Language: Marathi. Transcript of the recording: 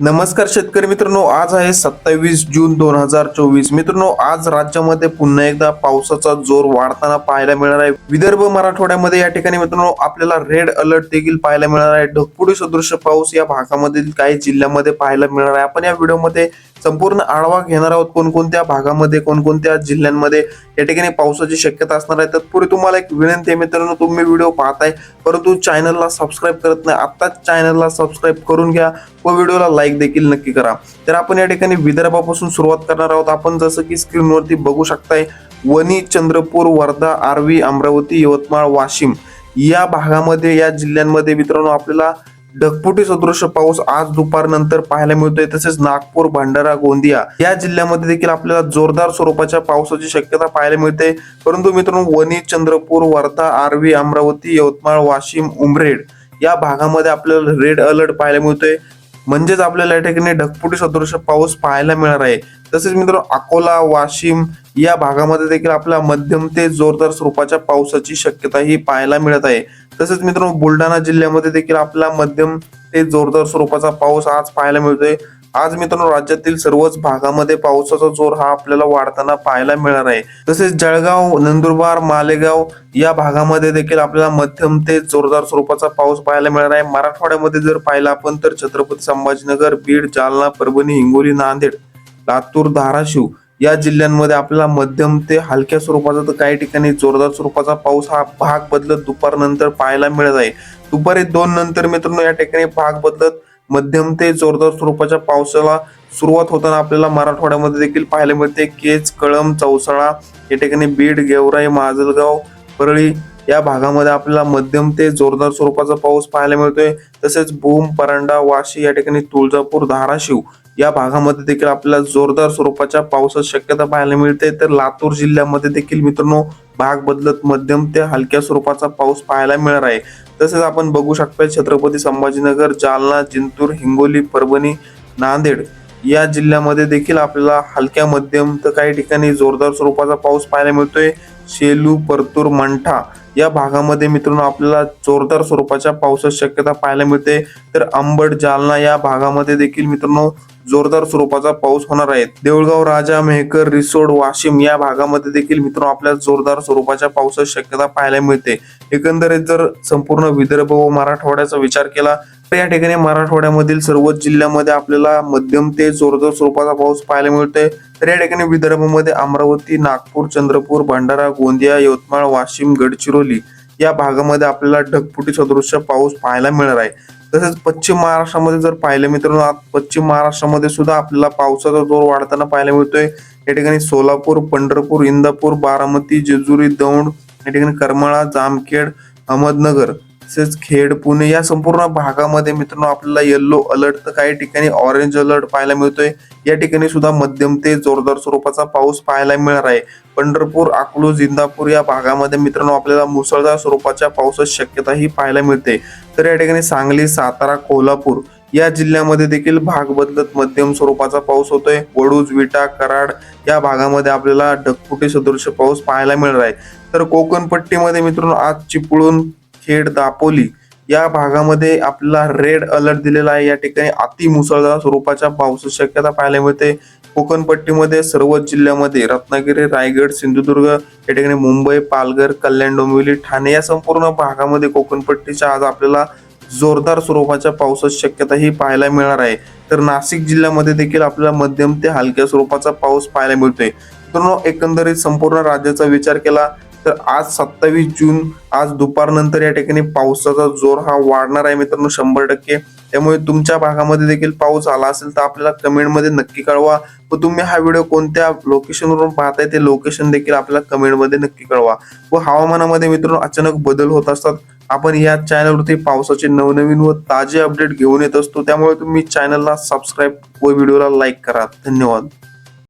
नमस्कार शेतकरी मित्रांनो आज आहे सत्तावीस जून दोन हजार चोवीस. मित्रांनो आज राज्यामध्ये पुन्हा एकदा पावसाचा जोर वाढताना पाहायला मिळणार आहे. विदर्भ मराठवाड्यामध्ये या ठिकाणी मित्रांनो आपल्याला रेड अलर्ट देखील पाहायला मिळणार आहे. ढगपुडी सदृश पाऊस या भागामधील काही जिल्ह्यामध्ये पाहायला मिळणार आहे. आपण या व्हिडिओमध्ये संपूर्ण आढावा घेणार आहोत. कोणकोणत्या भागामध्ये कोणकोणत्या जिल्ह्यांमध्ये या ठिकाणी पावसाची शक्यता असणार आहे. तत्पूर्वी तुम्हाला एक विनंती आहे मित्रांनो तुम्ही व्हिडिओ पाहताय परंतु चॅनलला सबस्क्राईब करत नाही आत्ताच चॅनलला सबस्क्राईब करून घ्या व व्हिडिओला लाईक देखील नक्की करा. तर आपण या ठिकाणी विदर्भापासून सुरुवात करणार आहोत. आपण जसं की स्क्रीनवरती बघू शकताय वणी चंद्रपूर वर्धा आर्वी अमरावती यवतमाळ वाशिम या भागामध्ये या जिल्ह्यांमध्ये मित्रांनो आपल्याला ढगफुटी सदृश पाऊस आज दुपारनंतर पाहायला मिळतोय. तसेच नागपूर भंडारा गोंदिया या जिल्ह्यामध्ये देखील आपल्याला जोरदार स्वरूपाच्या पावसाची शक्यता पाहायला मिळते. परंतु मित्रांनो वणी चंद्रपूर वर्धा आर्वी अमरावती यवतमाळ वाशिम उमरेड या भागामध्ये आपल्याला रेड अलर्ट पाहायला मिळतोय. म्हणजेच आपल्याला या ठिकाणी ढगफुटी सदृश पाऊस पाहायला मिळणार आहे. तसेच मित्रांनो अकोला वाशिम या भागामध्ये देखील आपल्या मध्यम ते जोरदार स्वरूपाच्या पावसाची शक्यता ही पाहायला मिळत आहे. तसेच मित्रांनो बुलढाणा जिल्ह्यामध्ये देखील आपला मध्यम ते जोरदार स्वरूपाचा पाऊस आज पाहायला मिळतोय. आज मित्रांनो राज्यातील सर्वच भागामध्ये पावसाचा जोर हा आपल्याला वाढताना पाहायला मिळणार आहे. तसेच जळगाव नंदुरबार मालेगाव या भागामध्ये देखील आपल्याला मध्यम ते जोरदार स्वरूपाचा पाऊस पाहायला मिळणार आहे. मराठवाड्यामध्ये जर पाहिलं आपण तर छत्रपती संभाजीनगर बीड जालना परभणी हिंगोली नांदेड लातूर धाराशिव या जिल्ह्यांमध्ये आपल्याला मध्यम ते हलक्या स्वरूपाचा तर काही ठिकाणी जोरदार स्वरूपाचा पाऊस हा भाग बदलत दुपारनंतर पाहायला मिळत आहे. दुपारी दोन नंतर मित्रांनो या ठिकाणी भाग बदलत मध्यम ते जोरदार स्वरूपाच्या पावसाला सुरुवात होताना आपल्याला मराठवाड्यामध्ये देखील पाहायला मिळते. केज कळम चौसाळा या ठिकाणी बीड गेवराई माजलगाव परळी या भागामध्ये आपल्याला मध्यम ते जोरदार स्वरूपाचा पाऊस पाहायला मिळतोय. तसेच भूम परांडा वाशी या ठिकाणी तुळजापूर धाराशिव या भागामध्ये देखील आपल्याला जोरदार स्वरूपाच्या पावसाची शक्यता पाहायला मिळते. तर लातूर जिल्ह्यामध्ये देखील मित्रांनो भाग बदलत मध्यम ते हलक्या स्वरूपाचा पाऊस पाहायला मिळणार आहे. तसेच आपण बघू शकता छत्रपती संभाजीनगर जालना जिंतूर हिंगोली परभणी नांदेड या जिल्ह्यामध्ये देखील आपल्याला हलक्या मध्यम तर काही ठिकाणी जोरदार स्वरूपाचा पाऊस पाहायला मिळतोय. शेलू परतूर मंठा या भागामध्ये मित्रांनो आपल्याला जोरदार स्वरूपाच्या पावसाची शक्यता पाहायला मिळते. तर अंबड जालना या भागामध्ये देखील मित्रांनो जोरदार स्वरूपाचा पाऊस होणार आहे. देऊळगाव राजा मेहकर रिसोड वाशिम या भागामध्ये देखील मित्रांनो आपल्याला जोरदार स्वरूपाच्या पावसाची शक्यता पाहायला मिळते. एकंदरीत जर संपूर्ण विदर्भ व मराठवाड्याचा विचार केला तर या ठिकाणी मराठवाड्यामधील सर्वच जिल्ह्यामध्ये आपल्याला मध्यम ते जोरदार स्वरूपाचा पाऊस पाहायला मिळतोय. तर या ठिकाणी विदर्भामध्ये अमरावती नागपूर चंद्रपूर भंडारा गोंदिया यवतमाळ वाशिम गडचिरोली या भागामध्ये आपल्याला ढगफुटी सदृश्य पाऊस पाहायला मिळणार आहे. तसेच पश्चिम महाराष्ट्रामध्ये जर पाहिलं मित्रांनो पश्चिम महाराष्ट्रामध्ये सुद्धा आपल्याला पावसाचा जोर वाढताना पाहायला मिळतोय. या ठिकाणी सोलापूर पंढरपूर इंदापूर बारामती जेजुरी दौंड या ठिकाणी करमाळा जामखेड अहमदनगर तसेच खेड पुणे या संपूर्ण भागामध्ये मित्रांनो आपल्याला येल्लो अलर्ट तर काही ठिकाणी ऑरेंज अलर्ट पाहायला मिळतोय. या ठिकाणी सुद्धा मध्यम ते जोरदार स्वरूपाचा पाऊस पाहायला मिळणार आहे. पंढरपूर अकलूज इंदापूर या भागामध्ये मित्रांनो आपल्याला मुसळधार स्वरूपाच्या पावसाची शक्यता ही पाहायला मिळते. तर या ठिकाणी सांगली सातारा कोल्हापूर या जिल्ह्यामध्ये देखील भाग बदलत मध्यम स्वरूपाचा पाऊस होतोय. वडूज विटा कराड या भागामध्ये आपल्याला ढगफुटी सदृश पाऊस पाहायला मिळणार आहे. तर कोकण पट्टीमध्ये मित्रांनो आज चिपळूण खेड दापोली या भागामध्ये आपल्याला रेड अलर्ट दिलेला आहे. या ठिकाणी अति मुसळधार स्वरूपाच्या पावसाची शक्यता पाहायला मिळते. कोकण पट्टीमध्ये सर्वच जिल्ह्यामध्ये रत्नागिरी रायगड सिंधुदुर्ग या ठिकाणी मुंबई पालघर कल्याण डोंबिवली ठाणे या संपूर्ण भागामध्ये कोकणपट्टीच्या आज आपल्याला जोरदार स्वरूपाच्या पावसाची शक्यता ही पाहायला मिळणार आहे. तर नाशिक जिल्ह्यामध्ये देखील आपल्याला मध्यम ते हलक्या स्वरूपाचा पाऊस पाहायला मिळतोय. मित्रांनो एकंदरीत संपूर्ण राज्याचा विचार केला तर आज सत्तावीस जून आज दुपारनंतर या ठिकाणी पावसाचा जोर हा वाढणार आहे मित्रांनो शंभर टक्के. त्यामुळे तुमच्या भागामध्ये देखील पाऊस आला असेल तर आपल्याला कमेंटमध्ये नक्की कळवा. व तुम्ही हा व्हिडिओ कोणत्या लोकेशनवरून पाहताय ते लोकेशन देखील आपल्याला कमेंटमध्ये नक्की कळवा. व हवामानामध्ये मित्रांनो अचानक बदल होत असतात. आपण या चॅनलवरती पावसाचे नवनवीन व ताजे अपडेट घेऊन येत असतो. त्यामुळे तुम्ही चॅनलला सबस्क्राईब व व्हिडिओला लाईक करा. धन्यवाद.